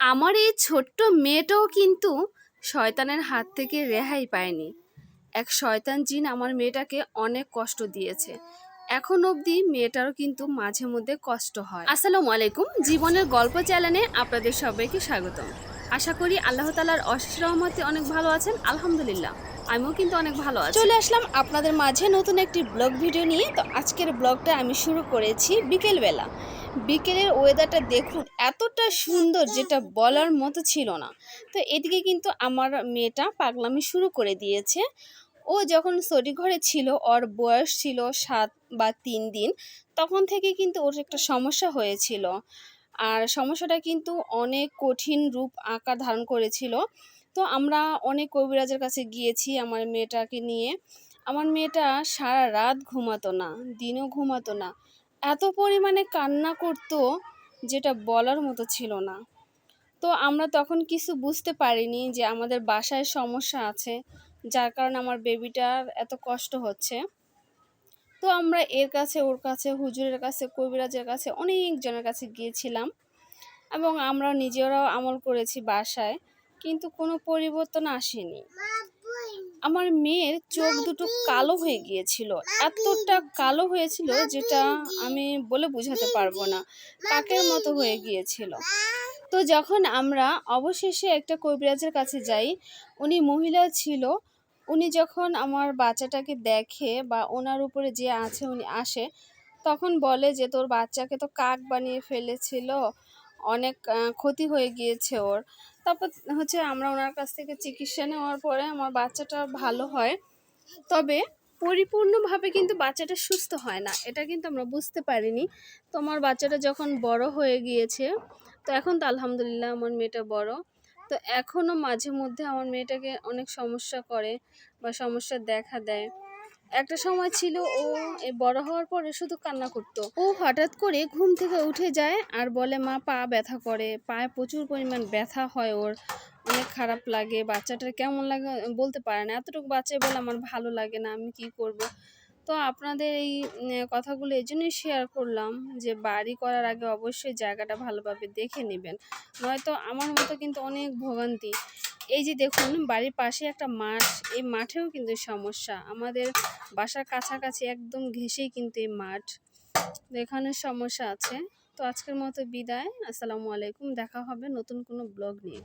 আমার এই ছোট্ট মেয়েটাও কিন্তু শয়তানের হাত থেকে রেহাই পায়নি। এক শয়তান জিন আমার মেয়েটাকে অনেক কষ্ট দিয়েছে। এখন অবধি মেয়েটারও কিন্তু মাঝে মধ্যে কষ্ট হয়। আসসালামু আলাইকুম। জীবনের গল্প চ্যানেলে আপনাদের সবাইকে স্বাগতম। আশা করি আল্লাহ তালার অশেষ রহমতে অনেক ভালো আছেন। আলহামদুলিল্লাহ, আমিও কিন্তু অনেক ভালো আছি। চলে আসলাম আপনাদের মাঝে নতুন একটি ব্লগ ভিডিও নিয়ে। তো আজকের ব্লগটা আমি শুরু করেছি বিকেলবেলা। বিকেলের ওয়েদারটা দেখুন, এতটা সুন্দর যেটা বলার মতো ছিল না। তো এদিকে কিন্তু আমার মেয়েটা পাগলামি শুরু করে দিয়েছে। ও যখন সরি ঘরে ছিল, ওর বয়স ছিল সাত বা তিন দিন, তখন থেকে কিন্তু ওর একটা সমস্যা হয়েছিল। আর সমস্যাটা কিন্তু অনেক কঠিন রূপ আকার ধারণ করেছিল। তো আমরা অনেক কবিরাজের কাছে গিয়েছি আমার মেয়েটাকে নিয়ে। আমার মেয়েটা সারা রাত ঘুমাতো না, দিনও ঘুমাতো না। এত পরিমাণে কান্না করতো যেটা বলার মতো ছিল না। তো আমরা তখন কিছু বুঝতে পারিনি যে আমাদের বাসায় সমস্যা আছে, যার কারণে আমার বেবিটার এত কষ্ট হচ্ছে। তো আমরা এর কাছে, ওর কাছে, হুজুরের কাছে, কবিরাজের কাছে অনেকজনের কাছে গিয়েছিলাম এবং আমরা নিজেরাও আমল করেছি বাসায়, কিন্তু কোনো পরিবর্তন আসেনি। আমার মেয়ের চোখ দুটো কালো হয়ে গিয়েছিল, এতটা কালো হয়েছিল যেটা আমি বলে বোঝাতে পারব না, কাকের মতো হয়ে গিয়েছিল। তো যখন আমরা অবশেষে একটা কবিরাজের কাছে যাই, উনি মহিলা ছিল উনি যখন আমার বাচ্চাটাকে দেখে বা ওনার উপরে যে আছে উনি আসে, তখন বলে যে, তোর বাচ্চাকে তো কাক বানিয়ে ফেলেছিল, অনেক ক্ষতি হয়ে গিয়েছে ওর। তারপর হচ্ছে আমরা ওনার কাছ থেকে চিকিৎসা নেওয়ার পরে আমার বাচ্চাটা ভালো হয়। তবে পরিপূর্ণভাবে কিন্তু বাচ্চাটা সুস্থ হয় না, এটা কিন্তু আমরা বুঝতে পারিনি। তো আমার বাচ্চাটা যখন বড় হয়ে গিয়েছে, তো এখন তো আলহামদুলিল্লাহ আমার মেয়েটা বড়। তো এখনও মাঝে মধ্যে আমার মেয়েটাকে অনেক সমস্যা করে বা সমস্যা দেখা দেয়। একটা সময় ছিল ও বড় হওয়ার পরে শুধু কান্না করতো। ও হঠাৎ করে ঘুম থেকে উঠে যায় আর বলে, মা, পা ব্যথা করে। পায়ে প্রচুর পরিমাণ ব্যথা হয় ওর। অনেক খারাপ লাগে। বাচ্চাটার কেমন লাগে বলতে পারে না। এতটুকু বাচ্চাই বলে, আমার ভালো লাগে না। আমি কি করব? তো আপনাদের এই কথাগুলো এই জন্যই শেয়ার করলাম যে বাড়ি করার আগে অবশ্যই জায়গাটা ভালোভাবে দেখে নেবেন। নয়তো আমার মতো কিন্তু অনেক ভোগান্তি। এই যে দেখুন, বাড়ির পাশে একটা মাঠ, এই মাঠেও কিন্তু সমস্যা। আমাদের বাসার কাছাকাছি একদম ঘেঁষেই কিন্তু এই মাঠ। এখানে সমস্যা আছে। তো আজকের মতো বিদায়। আসসালামু আলাইকুম। দেখা হবে নতুন কোনো ব্লগ নিয়ে।